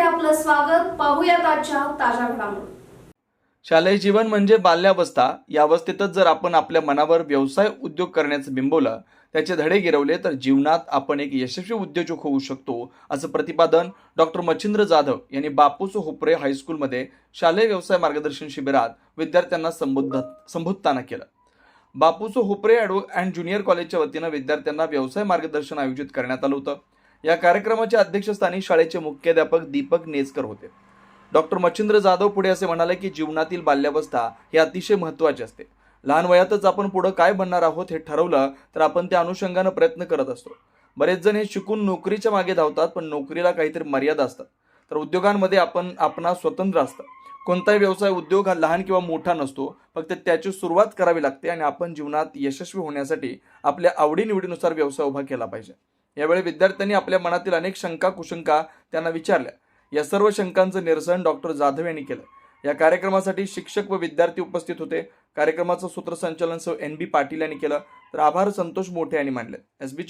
आपलं स्वागत. पाहूयात आजच्या ताज्या घडामोडी. शालेय जीवन म्हणजे बाल्यावस्था. या अवस्थेतच जर आपण आपल्या मनावर व्यवसाय उद्योग करण्याचं बिंबवलं त्याचे धडे गिरवले तर जीवनात आपण एक यशस्वी उद्योजक होऊ शकतो असं प्रतिपादन डॉक्टर मच्छिंद्र जाधव यांनी बापूस होपरे हायस्कूलमध्ये शालेय व्यवसाय मार्गदर्शन शिबिरात विद्यार्थ्यांना संबोध संबोधताना केलं. बापूस होपरे अँड ज्युनियर कॉलेजच्या वतीनं विद्यार्थ्यांना व्यवसाय मार्गदर्शन आयोजित करण्यात आलं होतं. या कार्यक्रमाच्या अध्यक्षस्थानी शाळेचे मुख्याध्यापक दीपक नेजकर होते. डॉक्टर मच्छिंद्र जाधव पुढे असे म्हणाले की जीवनातील बाल्यावस्था ही अतिशय महत्वाची असते. लहान वयातच आपण पुढं काय बनणार आहोत हे ठरवलं तर आपण त्या अनुषंगानं प्रयत्न करत असतो. बरेच जण हे शिकून नोकरीच्या मागे धावतात पण नोकरीला काहीतरी मर्यादा असतात. तर उद्योगांमध्ये आपण आपणा स्वतंत्र असतं कोणताही व्यवसाय उद्योग हा लहान किंवा मोठा नसतो फक्त त्याची सुरुवात करावी लागते आणि आपण जीवनात यशस्वी होण्यासाठी आपल्या आवडीनिवडीनुसार व्यवसाय उभा केला पाहिजे. यावेळी विद्यार्थ्यांनी आपल्या मनातील अनेक शंका कुशंका त्यांना विचारल्या. या सर्व शंकांचं निरसन डॉक्टर जाधव यांनी केलं. या कार्यक्रमासाठी शिक्षक व विद्यार्थी उपस्थित होते. कार्यक्रमाचं सूत्रसंचालन सौ एन बी पाटील यांनी केलं. तर आभार संतोष मोठे यांनी मानले. S B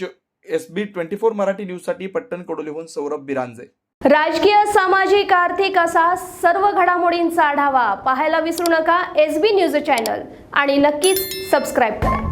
S B twenty four Marathi न्यूजसाठी पट्टण कडोलीहून सौरभ बिरांजे. राजकीय सामाजिक आर्थिक असा सर्व घडामोडींचा आढावा पाहायला विसरू नका. S B news channel. आणि नक्कीच सबस्क्राईब करा.